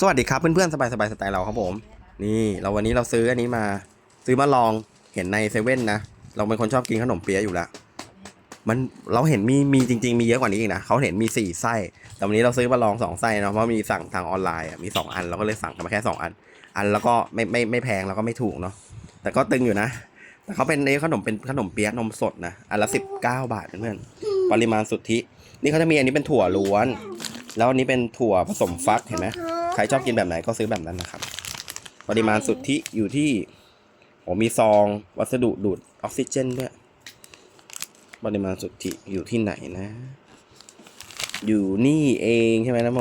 สวัสดีครับเพื่อนๆสบายสบายๆสไตล์เราครับผม นี่เราวันนี้เราซื้ออันนี้มา ซื้อมาลองเห็นในเซเว่นนะ เราเป็นคนชอบกินขนมเปี๊ยะอยู่แล้วมันเราเห็นมีมีจริง ๆ มีเยอะกว่านี้อีกนะเขาเห็นมีสี่ไส้แต่วันนี้เราซื้อมาลองสองไส้เนาะเพราะมีสั่งทางออนไลน์มีสองอันเราก็เลยสั่งกันมาแค่สองอัน อันแล้วก็ไม่ไม่ไม่แพงแล้วก็ไม่ถูกเนาะแต่ก็ตึงอยู่นะ แต่เขาเป็นไอ้ขนมเป็นขนมเปี๊ยะนมสดนะอันละสิบเก้าบาทเพื่อนๆปริมาณสุทธิ นี่เขาจะมีอันนี้เป็นถั่วล้วน แล้วอันนี้เป็นถั่วผสมฟักเห็นไหม ใครชอบกินแบบไหนก็ซื้อแบบนั้นนะครับ ปริมาณสุทธิอยู่ที่โอ้มีซองวัสดุดูดออกซิเจนด้วย ปริมาณสุทธิอยู่ที่ไหนนะ อยู่นี่เองใช่ไหมนะโม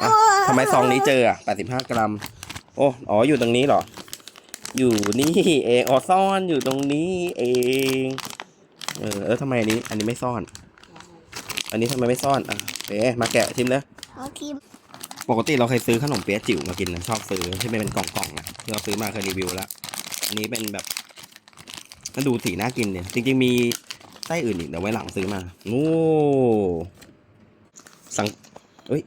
อะทำไมซองนี้เจออะ85กรัม โอ้อ๋อ อยู่ตรงนี้เหรอ อยู่นี่เองอ๋อซ่อนอยู่ตรงนี้เอง เออ เออทำไมอันนี้ อันนี้ไม่ซ่อน อันนี้ทำไมไม่ซ่อน อะ เอ๊ะมาแกะชิมเลยเอาทีมปกติเราเคยซื้อขนมเปี๊ยะจิ๋วมากินนะชอบซื้อที่เป็นกล่องๆนะที่เราซื้อมาเคยรีวิวแล้ว อันนี้เป็นแบบมันดูสีน่ากินเนี่ยจริง ๆ มีไส้อื่นอีกเดี๋ยวไว้หลังซื้อมาโอ้สังเอ้ย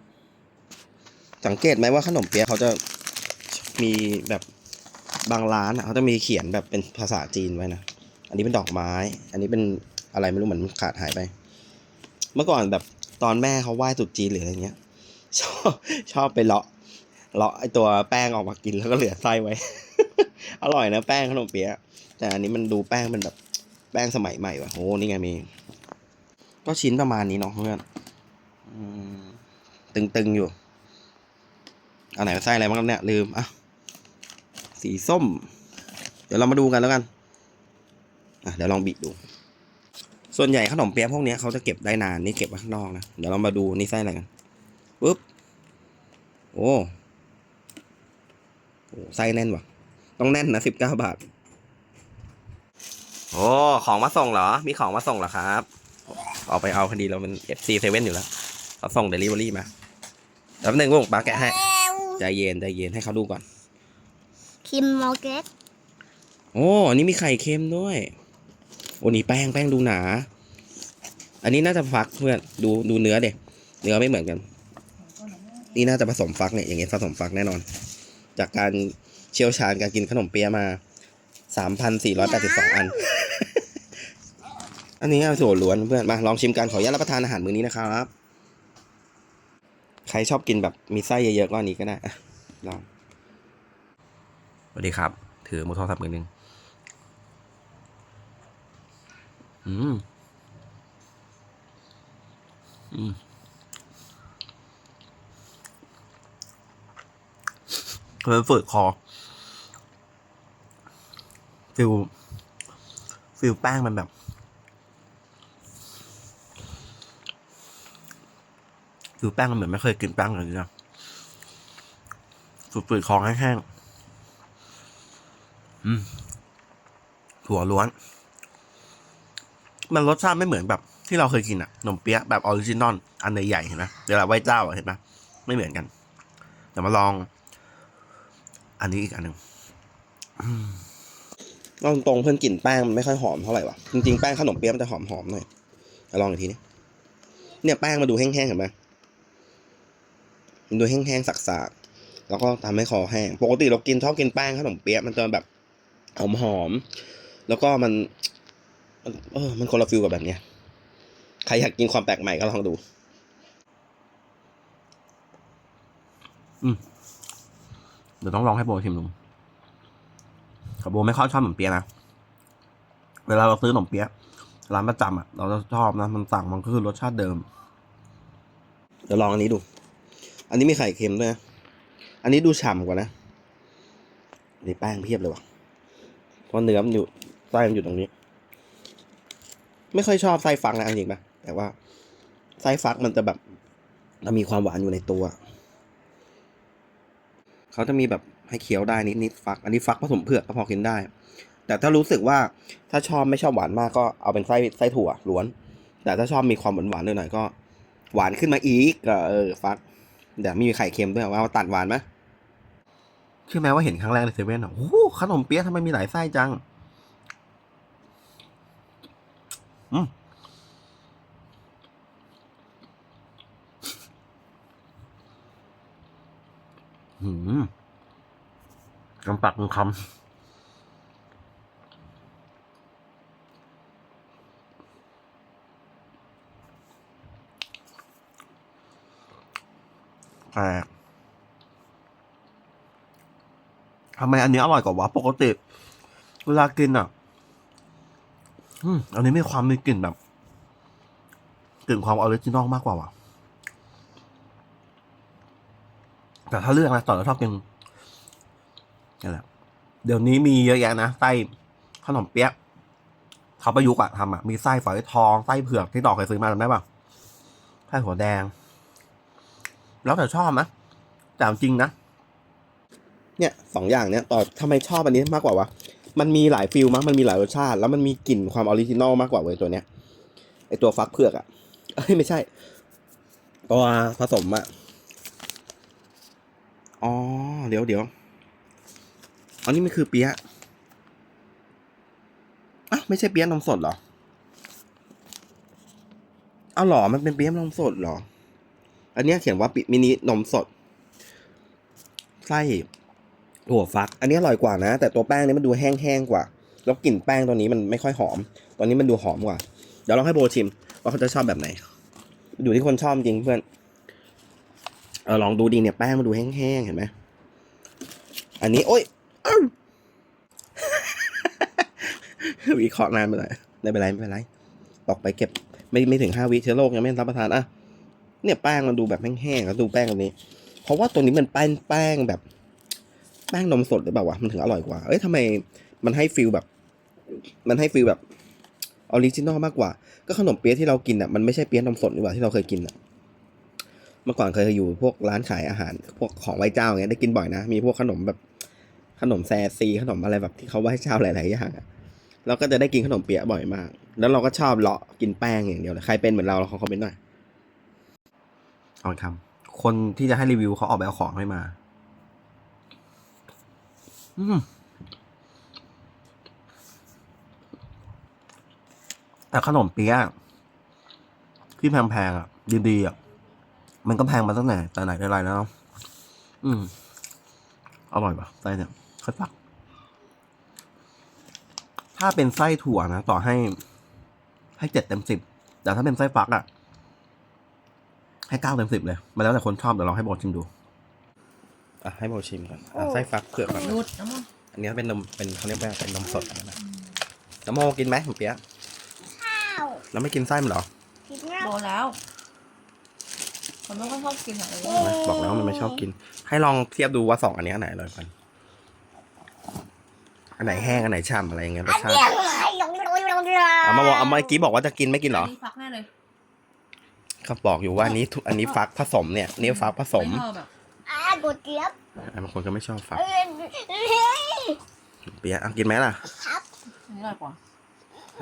สังเกตไหมว่าขนมเปี๊ยะเขาจะมีแบบบางร้านอะเขาจะมีเขียนแบบเป็นภาษาจีนไว้นะอันนี้เป็นดอกไม้ อันนี้เป็นอะไรไม่รู้เหมือนมันขาดหายไป เมื่อก่อนแบบ ตอนแม่เขาไหว้ตรุษจีนหรืออะไรเงี้ย ชอบชอบไปเลาะเลาะไอตัวแป้งออกมากินแล้วก็เหลือไส้ไว้ อร่อยนะแป้งขนมเปี๊ยะแต่อันนี้มันดูแป้งเป็นแบบแป้งสมัยใหม่ว่ะโอ้นี่ไงมี ก็ชิ้นประมาณนี้เนาะเพื่อนตึงๆอยู่เอาไหนไส้อะไรบ้างเนี่ยลืมอะสีส้ม เดี๋ยวเรามาดูกันแล้วกันอะเดี๋ยวลองบิดดู ส่วนใหญ่ขนมเปี๊ยะพวกเนี้ยเขาจะเก็บได้นานนี่เก็บไว้ข้างนอกนะ เดี๋ยวเรามาดูนี่ไส้อะไรกันปุ๊บ โอ้โหไส้แน่นว่ะ ต้องแน่นนะสิบเก้าบาท โอ้ ของมาส่งเหรอ มีของมาส่งเหรอครับออกไปเอาคดีเราเป็น FC เซเว่นอยู่แล้วเขาส่งเดลิเวอรี่มาแป๊บนึงลูกป้าแกะให้ ใจเย็นใจเย็นให้เขาดูก่อน คิมมอร์เก็ตโอ้ อันนี้มีไข่เค็มด้วย โอ้นี่แป้งแป้งดูหนา อันนี้น่าจะฟักเพื่อนดูดูเนื้อเด็เนื้อไม่เหมือนกัน นี่น่าจะผสมฟักเนี่ยอย่างเงี้ยผสมฟักแน่นอน จากการเชี่ยวชาญการกินขนมเปี๊ยะมาสามพันสี่ร้อยแปดสิบสองอัน อันนี้เอาถั่วนล้วนเพื่อนมาลองชิมกันขออนุญาตรับประทานอาหารมื้อนี้นะครับ ใครชอบกินแบบมีไส้เยอะๆก็อันนี้ก็ได้ลองสวัสดีครับ ถือมือโทรศัพท์มือหนึ่ง อืม อืม มันฝืดคอฟิลฟิลแป้งมันแบบ ฟิลแป้งมันเหมือนไม่เคยกินแป้งเลยนะฝืดๆคอแห้งๆ อืมถั่วล้วน มันรสชาติไม่เหมือนแบบที่เราเคยกินอะขนมเปี๊ยะแบบออริจินอลอันใหญ่ๆเห็นไหมเวลาไหว้เจ้าอะเห็นไหมไม่เหมือนกันแต่มาลอง อันนี้อีกอันหนึ่งลองตรงเพื่อนกลิ่นแป้งมันไม่ค่อยหอมเท่าไหร่วะจริงๆแป้งขนมเปี๊ยะมันจะหอมๆหน่อยเอาลองอีกทีนี้เนี่ยแป้งมาดูแห้งๆเห็นไหมมันดูแห้งๆสักๆแล้วก็ทำให้คอแห้งปกติเรากินชอบกินแป้งขนมเปี๊ยะมันจะแบบหอมๆแล้วก็มัน เออมันคนละฟิลกับแบบเนี้ยใครอยากกินความแปลกใหม่ก็ลองดู อืมเดี๋ยวต้องลองให้โบชิมดูกับโบไม่ค่อยชอบขนมเปี๊ยะนะ เวลาเราซื้อขนมเปี๊ยะร้านประจำอะ เราจะชอบนะ มันสั่งมันก็คือรสชาติเดิม เดี๋ยวลองอันนี้ดู อันนี้มีไข่เค็มด้วยนะ อันนี้ดูฉ่ำกว่านะนี่แป้งเพียบเลยว่ะเพราะเนื้อมันอยู่ไส้มันอยู่ตรงนี้ ไม่ค่อยชอบไส้ฟักนะเอาจริงปะแต่ว่าไส้ฟักมันจะแบบมันมีความหวานอยู่ในตัว เขาจะมีแบบให้เคี้ยวได้นิดนิดฟัก อันนี้ฟักผสมเผือกก็พอกินได้ แต่ถ้ารู้สึกว่าถ้าชอบไม่ชอบหวานมากก็เอาเป็นไส้ไส้ถั่วล้วน แต่ถ้าชอบมีความหวานหวานหน่อยก็ หวานขึ้นมาอีกก็เออฟักเดี๋ยวมีไข่เค็มด้วยว่าตัดหวานไหมเชื่อไหมว่าเห็นครั้งแรกในเซเว่นอะโอ้ขนมเปี๊ยะทำไมมีหลายไส้จัง อืมหืมลำปักกำคำแปลกทำไมอันนี้อร่อยกว่าวะ ปกติ เวลากินอะ อืมอันนี้มีความมีกลิ่นแบบกลิ่นความออริจินอลมากกว่าว่ะ แต่ถ้าเลือกนะต่อนเราชอบกินนี่นแหละ เดี๋ยวนี้มีเยอะแยะนะไส้ขนมเปี๊ยะเขาประยุกต์อะทำอะมีไส้ฝอยทองไส้เผือกที่ดอเคยซื้อมาจำได้ปะไส้หัวแดง แล้วแต่ชอบนะแต่จริงนะเนี่ยสองอย่างเนี้ยต่อทำไมชอบอันนี้มากกว่าวะ มันมีหลายฟิลมั้งมันมีหลายรสชาติ แล้วมันมีกลิ่นความออริจินอลมากกว่าเว้ยตัวเนี้ยไอตัวฟักเผือกอะเอ้ยไม่ใช่ ตัวผสมอะอ๋อเดี๋ยวเดี๋ยวอันนี้มันคือเปี๊ยะอะไม่ใช่เปี๊ยะนมสดเหรอเอาหรอมันเป็นเปี๊ยะนมสดเหรอ อันเนี้ยเขียนว่าปิมินินมสดไส้ ถั่วฟัก อันนี้อร่อยกว่านะ แต่ตัวแป้งนี้มันดูแห้งๆกว่า แล้วกลิ่นแป้งตัวนี้มันไม่ค่อยหอม ตอนนี้มันดูหอมกว่า เดี๋ยวลองให้โบชิม ว่าเขาจะชอบแบบไหนอยู่ที่คนชอบจริงเพื่อน เออลองดูดีเนี่ยแป้งมันดูแห้งๆเห็นไหม อันนี้ โอ๊ยววิเคราะห์นานไปหน่อยไม่เป็นไรไม่เป็นไรตอกไปเก็บ ไม่ไม่ถึงห้าวิเชื้อโรคยังไม่รับประทานอะเนี่ยแป้งมันดูแบบแห้งๆแล้วดูแป้งตัวนี้ เพราะว่าตัวนี้มันแป้งแป้งแบบ แป้งนมสดหรือเปล่าวะมันถึงอร่อยกว่า เอ้ยทำไมมันให้ฟิลแบบ มันให้ฟิลแบบออริจินอลมากกว่า ก็ขนมเปี๊ยะที่เรากินอะมันไม่ใช่เปี๊ยะนมสดหรือเปล่าที่เราเคยกินอะเมื่อก่อนเคยอยู่พวกร้านขายอาหาร พวกของไหว้เจ้าเงี้ยได้กินบ่อยนะ มีพวกขนมแบบขนมแซซีขนมอะไรแบบที่เขาไหว้เจ้าหลายๆอย่างอะเราก็จะได้กินขนมเปี๊ยะบ่อยมาก แล้วเราก็ชอบเลาะกินแป้งอย่างเดียวเลยใครเป็นเหมือนเราเราขอคอมเมนต์หน่อยเอาคำคนที่จะให้รีวิวเขาออกไปเอาของให้มา อืมแต่ขนมเปี๊ยะที่แพงๆอะ ดีๆอะ มันก็แพงมาตั้งแต่แต่ไหนแต่ไรแล้ว อืม อร่อยปะไส้เนี่ยไส้ฟัก ถ้าเป็นไส้ถั่วนะ ต่อให้ ให้เจ็ดเต็มสิบ แต่ถ้าเป็นไส้ฟักอะ ให้เก้าเต็มสิบเลย มาแล้วแต่คนชอบเดี๋ยวลองให้โบชิมดู อะให้โบชิมก่อนอะไส้ฟักเผือกก่อนหยุดน้ำมันอันนี้เป็นนมเป็นเขาเรียกว่าเป็นนมสดนะน้ำโมกินไหมหมูเปี๊ยะข้าวแล้วไม่กินไส้มันเหรอกินแล้วโดนแล้วผมไม่ค่อยชอบกินอะไรเห็นไหมบอกแล้วว่ามันไม่ชอบกิน ให้ลองเทียบดูว่าสองอันนี้อันไหนอร่อยกันอันไหนแห้งอันไหนฉ่ำอะไรอย่างเงี้ยรสชาติเอามาบอกเอาเมื่อกี้บอกว่าจะกินไม่กินเหรอนนี้ฟักแน่เลยเขาบอกอยู่ว่าอันนี้ทุอันนี้ฟักผสมเนี่ยนี่ฟักผสมไชอบแบบ อ่าบดเจี๊ยบอะบางคนก็ไม่ชอบฟัก เอ้ยเอ้ยเปี๊ยะเอากินไหมล่ะอันนี้อร่อยกว่า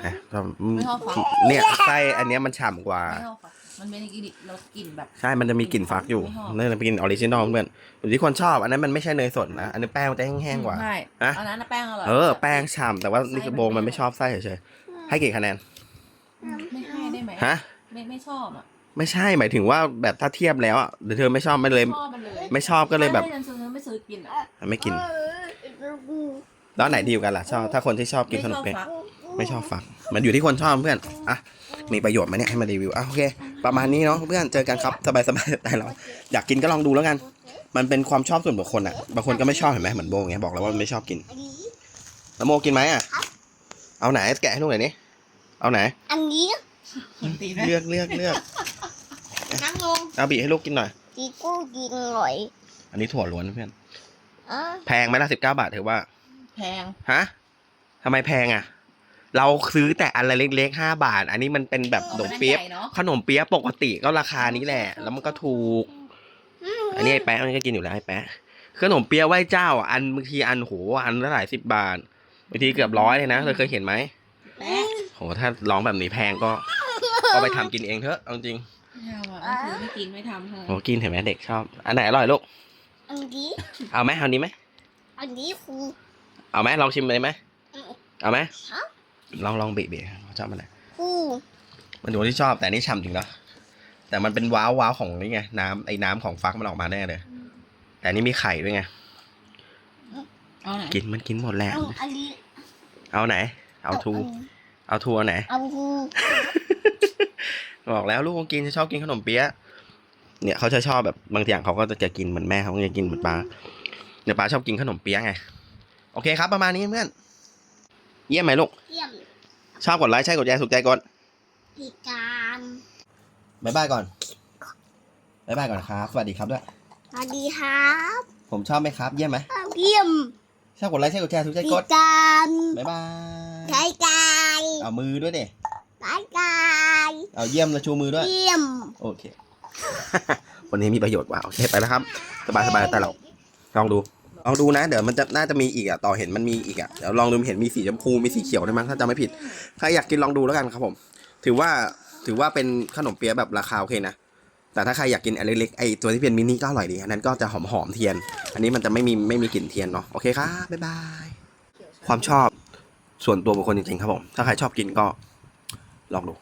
อะก็ไม่ชอบฟัก เนี่ยไส้อันเนี้ยมันฉ่ำกว่า ไม่ชอบค่ะมันเป็นกลิ่นเรากลิ่นแบบ ใช่ มันจะมีกลิ่นฟักอยู่ไม่ชอบนั่นเป็นกลิ่นออริจินอลเพื่อนอยู่ที่คนชอบ อันนั้นมันไม่ใช่เนยสดนะ อันนี้แป้งมันจะแห้งๆกว่า ใช่ฮะอันนั้นน่ะแป้งอร่อยเออ แป้งฉ่ำแต่ว่านี่คือโบงมันไม่ชอบไส้เฉยๆให้กี่คะแนน ไม่ให้ได้ไหมฮะ ไม่ไม่ชอบอะ ไม่ใช่หมายถึงว่าแบบถ้าเทียบแล้วอะเดี๋ยวเธอไม่ชอบไม่เลย ชอบมันเลยไม่ชอบก็เลยแบบ ไม่ซื้อไม่ซื้อกินอะไม่กิน แล้วอันไหนดีกว่ากันล่ะชอบถ้าคนที่ชอบกินขนมเปี๊ยะไชอบฟักไม่ชอบฟักมันอยู่ที่คนชอบเพื่อนอะมีประโยชน์ไหมเนี่ยให้มารีวิวอะโอเค ประมาณนี้เนาะเพื่อนเจอกันครับสบายๆแต่เราอยากกินก็ลองดูแล้วกัน มันเป็นความชอบส่วนบุคคลอะบางคนก็ไม่ชอบเห็นไหมเหมือนโบไงบอกแล้วว่ามันไม่ชอบกินแล้วโมกินไหมอะเอาไหนแกะให้ลูกหน่อยนี่เอาไหน อันนี้ ตีไหม เลือกเลือกเลือก นั่งลงเอาบีให้ลูกกินหน่อยกีกู้กินหน่อย อันนี้ถั่วล้วนเพื่อนอะแพงไหมล่ะสิบเก้าบาทถือว่า แพง ฮะทำไมแพงอะ เราซื้อแต่อันละเล็กๆห้าบาท อันนี้มันเป็นแบบขนมเปี๊ยะอาไปนั่นใหญ่เนาะขนมเปี๊ยะปกติก็ราคานี้แหละ แล้วมันก็ถูก อันนี้ไอ้แป๊ะมันก็กินอยู่แล้วไอ้แป๊ะขนมเปี๊ยะไหว้เจ้าอะอันบางทีอันโหอันละหลายสิบบาทบางทีเกือบร้อยเลยนะเธอเคยเห็นไหมแป๊ะโหถ้าร้องแบบนี้แพงก็ก็ไปทำกินเองเถอะเอาจริง ไม่เอาอะไม่ซื้อไม่กินไม่ทำเถอะโหกินเห็นไหมเด็กชอบ อันไหนอร่อยลูก อันนี้เอาไหมเอานี้ไหมอันนี้คือเอาไหมลองชิมเลยไหมเอาไหมครับลองลองเบะเบะชอบมันไหนคู่มันอยู่ที่ชอบแต่อันนี่ฉ่ำจริงนะแต่มันเป็นว้าวว้าวของนี่ไงน้ำไอ้น้ำของฟักมันออกมาแน่เลยแต่อันนี้มีไข่ด้วยไงเอาไหนกินมันกินหมดแล้วเอาอันนี้เอาไหน เอาทู เอาทูเอาไหนเอาทู บอกแล้วลูกเขากินชอบกินขนมเปี๊ยะเนี่ยเขาจะชอบแบบบางอย่างเขาก็จะกินเหมือนแม่เขาก็จะกินเหมือนป้าเนี่ยป้าชอบกินขนมเปี๊ยะไงโอเคครับประมาณนี้เพื่อนเยี่ยมไหมลูกเยี่ยมชอบกดไลค์ใช่กดแชร์สุขใจก่อนพิการบายบายก่อนบายบายก่อนครับ สวัสดีครับด้วยสวัสดีครับ ผมชอบไหมครับ เยี่ยมไหมเยี่ยมชอบกดไลค์ใช่กดแชร์สุขใจพิกดการบายบายใช้กายเอามือด้วยเด็ใช้กาย เอาเยี่ยมแล้วชูมือด้วย เยี่ยม โอเค วันนี้มีประโยชน์ว่ะโอเคไปแล้วครับ สบายสบายแต่เราลองดู ลองดูนะ เดี๋ยวมันจะน่าจะมีอีกอะ ต่อเห็นมันมีอีกอะ เดี๋ยวลองดูเห็นมีสีชมพู มีสีเขียวด้วยมั้งถ้าจำไม่ผิด ใครอยากกินลองดูแล้วกันครับผม ถือว่า ถือว่าเป็นขนมเปี๊ยะแบบราคาโอเคนะ แต่ถ้าใครอยากกินอันเล็กๆ ไอตัวที่เป็นมินิก็อร่อยดีอันนั้นก็จะหอมๆเทียน อันนี้มันจะไม่มีไม่มีกลิ่นเทียนเนาะ โอเคครับบ๊ายบาย ความชอบส่วนตัวบุคคลจริงๆครับผม ถ้าใครชอบกินก็ลองดู